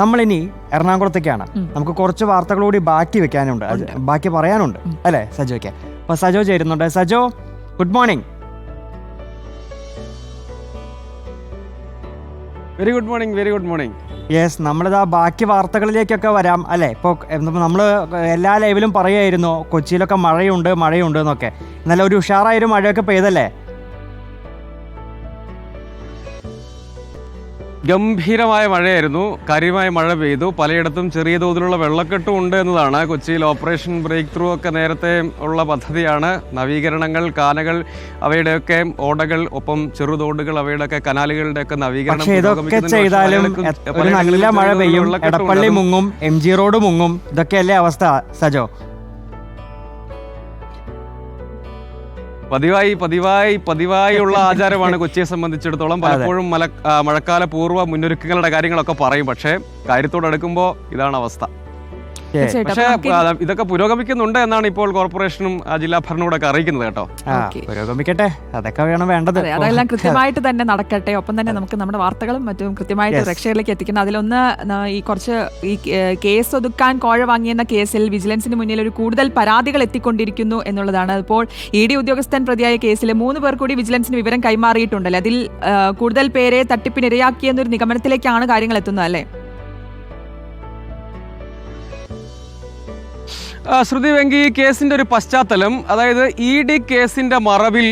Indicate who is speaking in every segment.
Speaker 1: നമ്മളിനി എറണാകുളത്തേക്കാണ്. നമുക്ക് കുറച്ച് വാർത്തകളോടി കൂടി ബാക്കി വെക്കാനുണ്ട്. ബാക്കി പറയാനുണ്ട്. അല്ലേ സജോയ്ക്ക് അപ്പൊ സജോ ചേരുന്നുണ്ട്. Sajo good morning
Speaker 2: very good morning very good morning
Speaker 1: yes നമ്മളിതാ ബാക്കി വാർത്തകളിലേക്കൊക്കെ വരാം. അല്ലെ ഇപ്പോൾ നമ്മൾ എല്ലാ ലൈവിലും പറയായിരുന്നു കൊച്ചിയിലൊക്കെ മഴയുണ്ട് മഴയുണ്ട് എന്നൊക്കെ. നല്ല ഒരു ഉഷാറായൊരു മഴയൊക്കെ പെയ്തല്ലേ?
Speaker 2: ഗംഭീരമായ മഴയായിരുന്നു. കാര്യമായ മഴ പെയ്തു. പലയിടത്തും ചെറിയ തോതിലുള്ള വെള്ളക്കെട്ടും ഉണ്ട് എന്നതാണ് കൊച്ചിയിൽ ഓപ്പറേഷൻ ബ്രേക്ക് ത്രൂ ഒക്കെ നേരത്തെ ഉള്ള പദ്ധതിയാണ്. നവീകരണങ്ങൾ കാനകൾ അവയുടെയൊക്കെ ഓടകൾ ഒപ്പം ചെറുതോടുകൾ അവയുടെയൊക്കെ കനാലുകളുടെ ഒക്കെ നവീകരണം
Speaker 1: ഇതൊക്കെ ചെയ്താലും
Speaker 2: പലയിടങ്ങളിലും
Speaker 1: നല്ല മഴ പെയ്യും. എടപ്പള്ളി മുങ്ങും എം ജി റോഡ് മുങ്ങും. ഇതൊക്കെയല്ലേ അവസ്ഥ സജോ?
Speaker 2: പതിവായി പതിവായി പതിവായി ഉള്ള ആചാരമാണ് കൊച്ചിയെ സംബന്ധിച്ചിടത്തോളം പലപ്പോഴും മല മഴക്കാല പൂർവ മുന്നൊരുക്കങ്ങളുടെ കാര്യങ്ങളൊക്കെ പറയും പക്ഷേ കാര്യത്തോടെ കാര്യത്തോടടുക്കുമ്പോൾ ഇതാണ് അവസ്ഥ. പക്ഷേ ഇതൊക്കെ പുരോഗമിക്കുന്നുണ്ട് എന്നാണ് ഇപ്പോൾ കോർപ്പറേഷനും ജില്ലാ ഭരണകൂടമൊക്കെ അറിയിക്കുന്നത് കേട്ടോ.
Speaker 1: പുരോഗമിക്കട്ടെ. അതൊക്കെ വേണം വേണ്ടത്.
Speaker 3: അതെ അതെല്ലാം കൃത്യമായിട്ട് തന്നെ നടക്കട്ടെ. ഒപ്പം തന്നെ നമുക്ക് നമ്മുടെ വാർത്തകളും മറ്റും കൃത്യമായിട്ട്
Speaker 1: രക്ഷകളിലേക്ക്
Speaker 3: പ്രേക്ഷകരിലേക്ക് എത്തിക്കണം. അതിലൊന്ന് ഈ കുറച്ച് ഈ കേസ് ഒതുക്കാൻ കോഴ വാങ്ങിയെന്ന കേസിൽ വിജിലൻസിന് മുന്നിൽ ഒരു കൂടുതൽ പരാതികൾ എത്തിക്കൊണ്ടിരിക്കുന്നു എന്നുള്ളതാണ്. ഇപ്പോൾ ഇ ഡി ഉദ്യോഗസ്ഥൻ പ്രതിയായ കേസിൽ മൂന്ന് പേർ കൂടി വിജിലൻസിന് വിവരം കൈമാറിയിട്ടുണ്ടല്ലോ? അതിൽ കൂടുതൽ പേരെ തട്ടിപ്പിനിരയാക്കിയെന്നൊരു നിഗമനത്തിലേക്കാണ് കാര്യങ്ങൾ എത്തുന്നത് അല്ലേ?
Speaker 2: ശ്രുതി വെങ്കി ഈ കേസിന്റെ ഒരു പശ്ചാത്തലം അതായത് ഇ ഡി കേസിന്റെ മറവിൽ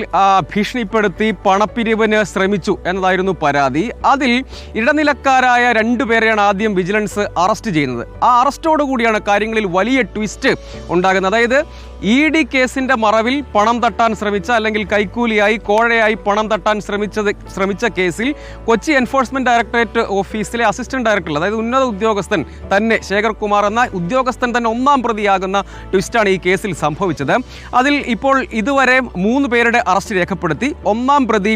Speaker 2: ഭീഷണിപ്പെടുത്തി പണപ്പിരിവിന് ശ്രമിച്ചു എന്നതായിരുന്നു പരാതി. അതിൽ ഇടനിലക്കാരായ രണ്ടുപേരെയാണ് ആദ്യം വിജിലൻസ് അറസ്റ്റ് ചെയ്യുന്നത്. ആ അറസ്റ്റോടുകൂടിയാണ് കാര്യങ്ങളിൽ വലിയ ട്വിസ്റ്റ് ഉണ്ടാകുന്നത്. അതായത് ഇ ഡി കേസിന്റെ മറവിൽ പണം തട്ടാൻ ശ്രമിച്ച അല്ലെങ്കിൽ കൈക്കൂലിയായി കോഴയായി പണം തട്ടാൻ ശ്രമിച്ചത് ശ്രമിച്ച കേസിൽ കൊച്ചി എൻഫോഴ്സ്മെന്റ് ഡയറക്ടറേറ്റ് ഓഫീസിലെ അസിസ്റ്റന്റ് ഡയറക്ടർ അതായത് ഉന്നത ഉദ്യോഗസ്ഥൻ തന്നെ ശേഖർകുമാർ എന്ന ഉദ്യോഗസ്ഥൻ തന്നെ ഒന്നാം പ്രതിയാകുന്ന ട്വിസ്റ്റാണ് ഈ കേസിൽ സംഭവിച്ചത്. അതിൽ ഇപ്പോൾ ഇതുവരെ മൂന്ന് പേരുടെ അറസ്റ്റ് രേഖപ്പെടുത്തി. ഒന്നാം പ്രതി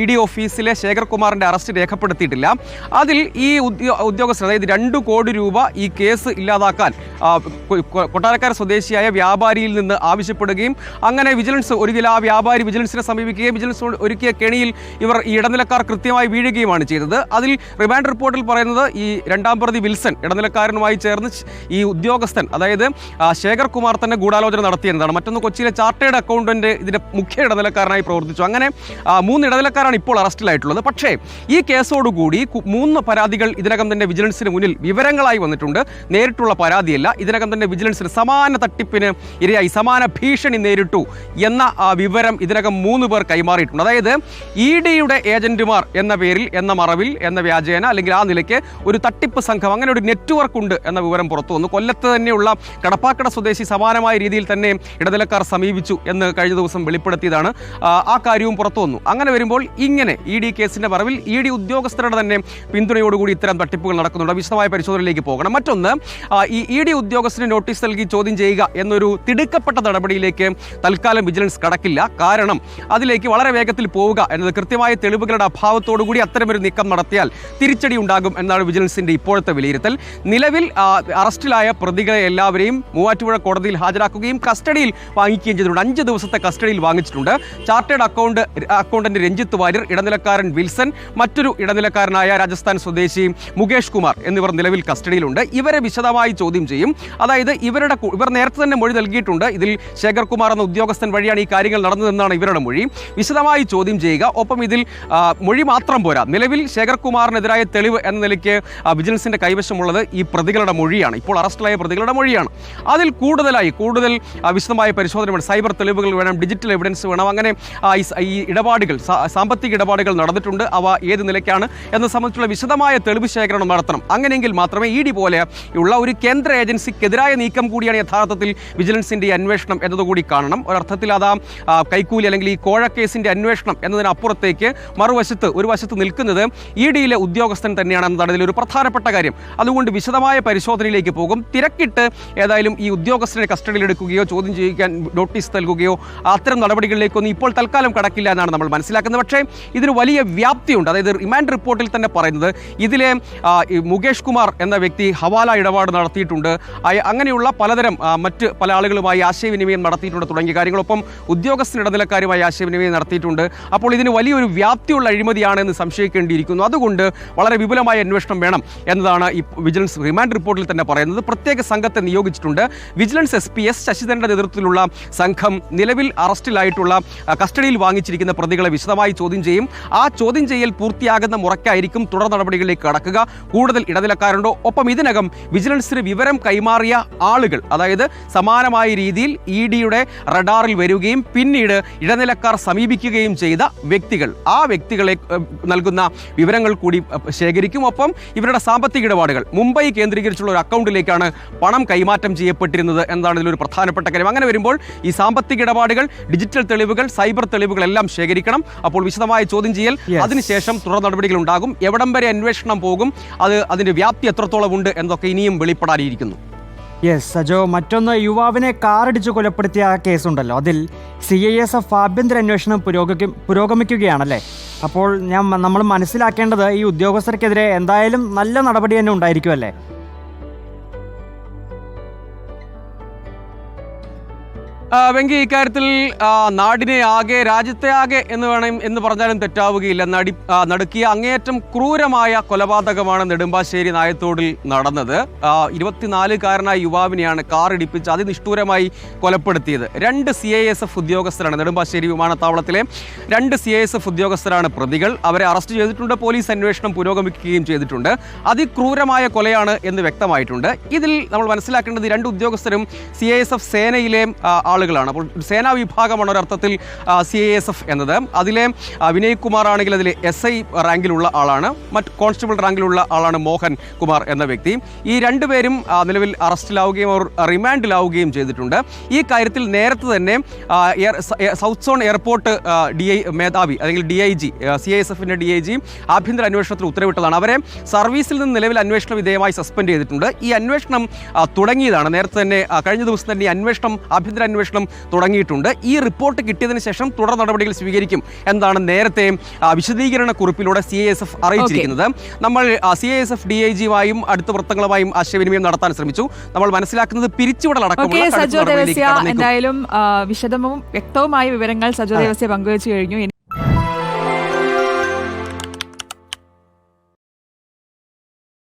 Speaker 2: ഇ ഡി ഓഫീസിലെ ശേഖർകുമാറിന്റെ അറസ്റ്റ് രേഖപ്പെടുത്തിയിട്ടില്ല. അതിൽ ഈ ഉദ്യോഗസ്ഥൻ അതായത് രണ്ട് കോടി രൂപ ഈ കേസ് ഇല്ലാതാക്കാൻ കൊട്ടാരക്കര സ്വദേശിയായ വ്യാപാരിയിൽ നിന്ന് ആവശ്യപ്പെടുകയും അങ്ങനെ വിജിലൻസ് ഒരിക്കൽ ആ വ്യാപാരി വിജിലൻസിനെ സമീപിക്കുകയും വിജിലൻസ് ഒരുക്കിയ കെണിയിൽ ഇവർ ഈ ഇടനിലക്കാർ കൃത്യമായി വീഴുകയുമാണ് ചെയ്തത്. അതിൽ റിമാൻഡ് റിപ്പോർട്ടിൽ പറയുന്നത് ഈ രണ്ടാം പ്രതി വിൽസൺ ഇടനിലക്കാരനുമായി ചേർന്ന് ഈ ഉദ്യോഗസ്ഥൻ അതായത് ശേഖർ കുമാർ തന്നെ ഗൂഢാലോചന നടത്തിയെന്നതാണ്. മറ്റൊന്ന് കൊച്ചിയിലെ ചാർട്ടേഡ് അക്കൗണ്ടന്റ് ഇതിന്റെ മുഖ്യ ഇടനിലക്കാരനായി പ്രവർത്തിച്ചു. അങ്ങനെ മൂന്ന് ഇടനിലക്കാരാണ് ഇപ്പോൾ അറസ്റ്റിലായിട്ടുള്ളത്. പക്ഷേ ഈ കേസോടുകൂടി മൂന്ന് പരാതികൾ ഇതിനകം തന്നെ വിജിലൻസിന് മുന്നിൽ വിവരങ്ങളായി വന്നിട്ടുണ്ട്. നേരിട്ടുള്ള പരാതിയല്ല. ഇതിനകം തന്നെ വിജിലൻസിന് സമാന തട്ടിപ്പിന് ഇരയായി സമാന ഭീഷണി നേരിട്ടു എന്ന ആ, വിവരം ഇതിനകം മൂന്ന് പേർ കൈമാറിയിട്ടുണ്ട്. അതായത് ഇ ഡിയുടെ ഏജന്റുമാർ എന്ന പേരിൽ എന്ന മറവിൽ എന്ന വ്യാജേന അല്ലെങ്കിൽ ആ നിലയ്ക്ക് ഒരു തട്ടിപ്പ് സംഘം അങ്ങനെ ഒരു നെറ്റ്വർക്ക് ഉണ്ട് എന്ന വിവരം പുറത്തു വന്നു. കൊല്ലത്ത് തന്നെയുള്ള കടപ്പാക്കട സ്വദേശി സമാനമായ രീതിയിൽ തന്നെ ഇടനിലക്കാർ സമീപിച്ചു എന്ന് കഴിഞ്ഞ ദിവസം വെളിപ്പെടുത്തിയതാണ് ആ, കാര്യവും പുറത്തു വന്നു. അങ്ങനെ വരുമ്പോൾ ഇങ്ങനെ ഇ ഡി കേസിന്റെ മറവിൽ ഇ ഡി ഉദ്യോഗസ്ഥരുടെ തന്നെ പിന്തുണയോടുകൂടി ഇത്തരം തട്ടിപ്പുകൾ നടക്കുന്നുണ്ട്. വിശദമായ പരിശോധനയിലേക്ക് പോകണം. മറ്റൊന്ന് ഈ ഇ ഡി ഉദ്യോഗസ്ഥന് നോട്ടീസ് നൽകി ചോദ്യം ചെയ്യുക എന്നൊരു തിടുക്കപ്പെട്ട നടപടിയിലേക്ക് തൽക്കാലം വിജിലൻസ് കടക്കില്ല. കാരണം അതിലേക്ക് വളരെ വേഗത്തിൽ പോവുക എന്നത് കൃത്യമായ തെളിവുകളുടെ അഭാവത്തോടുകൂടി അത്തരമൊരു നീക്കം നടത്തിയാൽ തിരിച്ചടി ഉണ്ടാകും എന്നാണ് വിജിലൻസിന്റെ ഇപ്പോഴത്തെ വിലയിരുത്തൽ. നിലവിൽ അറസ്റ്റിലായ പ്രതികളെ എല്ലാവരെയും മൂവാറ്റുപുഴ കോടതിയിൽ ഹാജരാക്കുകയും കസ്റ്റഡിയിൽ വാങ്ങിക്കുകയും ചെയ്തിട്ടുണ്ട്. അഞ്ച് ദിവസത്തെ കസ്റ്റഡിയിൽ വാങ്ങിച്ചിട്ടുണ്ട്. Chartered account accountant Ranjith Warrier ഇടനിലക്കാരൻ Wilson മറ്റൊരു ഇടനിലക്കാരനായ രാജസ്ഥാൻ സ്വദേശി മുകേഷ് കുമാർ എന്നിവർ നിലവിൽ കസ്റ്റഡിയിലുണ്ട്. ഇവരെ വിശദമായി ചോദ്യം ചെയ്യും. അതായത് ഇവരുടെ ഇവർ നേരത്തെ തന്നെ മൊഴി നൽകിയിട്ടുണ്ട്. ഇതിൽ ശേഖർകുമാർ എന്ന ഉദ്യോഗസ്ഥൻ വഴിയാണ് ഈ കാര്യങ്ങൾ നടന്നതെന്നാണ് ഇവരുടെ മൊഴി. വിശദമായി ചോദ്യം ചെയ്യുക. ഒപ്പം ഇതിൽ മൊഴി മാത്രം പോരാ. നിലവിൽ ശേഖർ കുമാറിനെതിരായ തെളിവ് എന്ന നിലയ്ക്ക് വിജിലൻസിന്റെ കൈവശമുള്ളത് ഈ പ്രതികളുടെ മൊഴിയാണ്. ഇപ്പോൾ അറസ്റ്റിലായ പ്രതികളുടെ മൊഴിയാണ്. അതിൽ കൂടുതലായി കൂടുതൽ വിശദമായ പരിശോധന വേണം സൈബർ തെളിവുകൾ വേണം ഡിജിറ്റൽ എവിഡൻസ് വേണം അങ്ങനെ ഈ ഇടപാടുകൾ സാമ്പത്തിക ഇടപാടുകൾ നടന്നിട്ടുണ്ട്. അവ ഏത് നിലയ്ക്കാണ് എന്നത് സംബന്ധിച്ചുള്ള വിശദമായ തെളിവ് ശേഖരണം നടത്തണം. അങ്ങനെയെങ്കിൽ മാത്രമേ ഇ ഡി പോലെ ഉള്ള ഒരു കേന്ദ്ര ഏജൻസിക്കെതിരായ നീക്കം കൂടിയാണ് യഥാർത്ഥത്തിൽ വിജിലൻസിന്റെ ഈ അന്വേഷണം എന്നതുകൂടി കാണണം. ഒരർത്ഥത്തിൽ അതാ കൈക്കൂലി അല്ലെങ്കിൽ ഈ കോഴക്കേസിന്റെ അന്വേഷണം എന്നതിനപ്പുറത്തേക്ക് മറുവശത്ത് ഒരു വശത്ത് നിൽക്കുന്നത് ഇ ഡിയിലെ ഉദ്യോഗസ്ഥൻ തന്നെയാണ് എന്നതാണ് ഇതിലൊരു പ്രധാനപ്പെട്ട കാര്യം. അതുകൊണ്ട് വിശദമായ പരിശോധനയിലേക്ക് പോകും. തിരക്കിട്ട് ഏതായാലും ഈ ഉദ്യോഗസ്ഥനെ കസ്റ്റഡിയിലെടുക്കുകയോ ചോദ്യം ചെയ്യിക്കാൻ നോട്ടീസ് നൽകുകയോ അത്തരം നടപടികളിലേക്കൊന്നും ഇപ്പോൾ തൽക്കാലം കടക്കില്ല എന്നാണ് നമ്മൾ മനസ്സിലാക്കുന്നത്. പക്ഷേ ഇതിന് വലിയ വ്യാപ്തിയുണ്ട്. അതായത് റിമാൻഡ് റിപ്പോർട്ടിൽ തന്നെ പറയുന്നത് ഇതിലെ മുകേഷ് കുമാർ എന്ന വ്യക്തി ഹവാല ഇടപാട് നടത്തിയിട്ടുണ്ട്. അങ്ങനെയുള്ള പലതരം മറ്റ് പല ആളുകളുമായി ആശയവിനിമയം നടത്തിയിട്ടുണ്ട് തുടങ്ങിയ കാര്യങ്ങളൊപ്പം ഉദ്യോഗസ്ഥ ഇടനിലക്കാരുമായി ആശയവിനിമയം നടത്തിയിട്ടുണ്ട്. അപ്പോൾ ഇതിന് വലിയൊരു വ്യാപ്തിയുള്ള അഴിമതിയാണെന്ന് സംശയിക്കേണ്ടിയിരിക്കുന്നു. അതുകൊണ്ട് വളരെ വിപുലമായ അന്വേഷണം വേണം എന്നതാണ് ഈ വിജിലൻസ് റിമാൻഡ് റിപ്പോർട്ടിൽ തന്നെ പറയുന്നത്. പ്രത്യേക സംഘത്തെ നിയോഗിച്ചിട്ടുണ്ട്. വിജിലൻസ് എസ് പി എസ് ശശിധരന്റെ നേതൃത്വത്തിലുള്ള സംഘം നിലവിൽ അറസ്റ്റിലായിട്ടുള്ള കസ്റ്റഡിയിൽ വാങ്ങിച്ചിരിക്കുന്ന പ്രതികളെ വിശദമായി ചോദ്യം ചെയ്യും. ആ ചോദ്യം ചെയ്യൽ പൂർത്തിയാകുന്ന മുറയ്ക്കായിരിക്കും തുടർ നടപടികളിലേക്ക് കടക്കുക. കൂടുതൽ ഇടനിലക്കാരുണ്ടോ? ഒപ്പം ഇതിനകം വിജിലൻസിന് വിവരം കൈമാറിയ ആളുകൾ അതായത് സമാനമായ രീതിയിൽ ഇ ഡിയുടെ റഡാറിൽ വരികയും പിന്നീട് ഇടനിലക്കാർ സമീപിക്കുകയും ചെയ്ത വ്യക്തികൾ. ആ വ്യക്തികളെ നൽകുന്ന വിവരങ്ങൾ കൂടി ശേഖരിക്കും. ഒപ്പം ഇവരുടെ സാമ്പത്തിക ഇടപാടുകൾ. മുംബൈ കേന്ദ്രീകരിച്ചുള്ള ഒരു അക്കൗണ്ടിലേക്കാണ് പണം കൈമാറ്റം ചെയ്യപ്പെട്ടിരുന്നത് എന്നതാണ് ഇതിലൊരു പ്രധാനപ്പെട്ട കാര്യം. അങ്ങനെ വരുമ്പോൾ ഈ സാമ്പത്തിക ഇടപാടുകൾ ഡിജിറ്റൽ തെളിവുകൾ സൈബർ തെളിവുകൾ എല്ലാം ശേഖരിക്കണം. അപ്പോൾ വിശദമായ ചോദ്യം ചെയ്യൽ. അതിനുശേഷം തുടർ നടപടികൾ ഉണ്ടാകും. എവിടം വരെ അന്വേഷണം പോകും? അത് അതിന്റെ വ്യാപ്തി എത്രത്തോളം ഉണ്ട് എന്നൊക്കെ ഇനിയും വെളിപ്പെടാനിരിക്കുന്നു.
Speaker 1: യെസ് സജോ മറ്റൊന്ന് യുവാവിനെ കാറിടിച്ച് കൊലപ്പെടുത്തിയ ആ കേസുണ്ടല്ലോ. അതിൽ സി ഐ എസ് എഫ് ആഭ്യന്തര അന്വേഷണം പുരോഗമി പുരോഗമിക്കുകയാണല്ലേ? അപ്പോൾ ഞാൻ നമ്മൾ മനസ്സിലാക്കേണ്ടത് ഈ ഉദ്യോഗസ്ഥർക്കെതിരെ എന്തായാലും നല്ല നടപടി തന്നെ ഉണ്ടായിരിക്കുമല്ലേ?
Speaker 2: വെങ്കി ഇക്കാര്യത്തിൽ നാടിനെ ആകെ രാജ്യത്തെ ആകെ എന്ന് വേണം എന്ന് പറഞ്ഞാലും തെറ്റാവുകയില്ല. നടി നടുക്കിയ അങ്ങേയറ്റം ക്രൂരമായ കൊലപാതകമാണ് നെടുമ്പാശ്ശേരി നായത്തോടിൽ നടന്നത്. ഇരുപത്തിനാലുകാരനായ യുവാവിനെയാണ് കാർ ഇടിപ്പിച്ച് അതിനിഷ്ഠൂരമായി കൊലപ്പെടുത്തിയത്. രണ്ട് സി ഐ എസ് എഫ് ഉദ്യോഗസ്ഥരാണ് നെടുമ്പാശ്ശേരി വിമാനത്താവളത്തിലെ രണ്ട് സി ഐ എസ് എഫ് ഉദ്യോഗസ്ഥരാണ് പ്രതികൾ. അവരെ അറസ്റ്റ് ചെയ്തിട്ടുണ്ട്. പോലീസ് അന്വേഷണം പുരോഗമിക്കുകയും ചെയ്തിട്ടുണ്ട്. അതിക്രൂരമായ കൊലയാണ് എന്ന് വ്യക്തമായിട്ടുണ്ട്. ഇതിൽ നമ്മൾ മനസ്സിലാക്കേണ്ടത് രണ്ട് ഉദ്യോഗസ്ഥരും സി ഐ എസ് എഫ് സേനയിലെ ആളുകളാണ്. അപ്പോൾ സേനാ വിഭാഗമാണ് ഒരർത്ഥത്തിൽ സി ഐ എസ് എഫ് എന്നത്. അതിലെ വിനയ് കുമാർ ആണെങ്കിൽ അതിലെ എസ് ഐ റാങ്കിലുള്ള ആളാണ്. മറ്റ് കോൺസ്റ്റബിൾ റാങ്കിലുള്ള ആളാണ് മോഹൻ കുമാർ എന്ന വ്യക്തി. ഈ രണ്ടുപേരും നിലവിൽ അറസ്റ്റിലാവുകയും അവർ റിമാൻഡിലാവുകയും ചെയ്തിട്ടുണ്ട്. ഈ കാര്യത്തിൽ നേരത്തെ തന്നെ south zone airport D I മേധാവി അല്ലെങ്കിൽ D I G C I S എഫിന്റെ ഡി ഐ ജി ആഭ്യന്തര അന്വേഷണത്തിൽ ഉത്തരവിട്ടതാണ്. അവരെ സർവീസിൽ നിന്ന് നിലവിൽ അന്വേഷണ വിധേയമായി സസ്പെൻഡ് ചെയ്തിട്ടുണ്ട്. ഈ അന്വേഷണം തുടങ്ങിയതാണ്. നേരത്തെ തന്നെ കഴിഞ്ഞ ദിവസം തന്നെ ഈ അന്വേഷണം ആഭ്യന്തര അന്വേഷണം തുടങ്ങിയിട്ടുണ്ട്. ഈ റിപ്പോർട്ട് കിട്ടിയതിന് ശേഷം തുടർ നടപടികൾ സ്വീകരിക്കും എന്നാണ് നേരത്തെ വിശദീകരണ കുറിപ്പിലൂടെ സി എസ് എഫ് അറിയിച്ചിരിക്കുന്നത്. നമ്മൾ C S F D I ജിയുമായും അടുത്ത വൃത്തങ്ങളുമായും ആശയവിനിമയം നടത്താൻ ശ്രമിച്ചു. നമ്മൾ മനസ്സിലാക്കുന്നത് കടന്നേക്കും.
Speaker 3: എന്തായാലും വിശദവും വ്യക്തവുമായ വിവരങ്ങൾ സജോ ദേവസ്യ പങ്കുവച്ചു കഴിഞ്ഞു.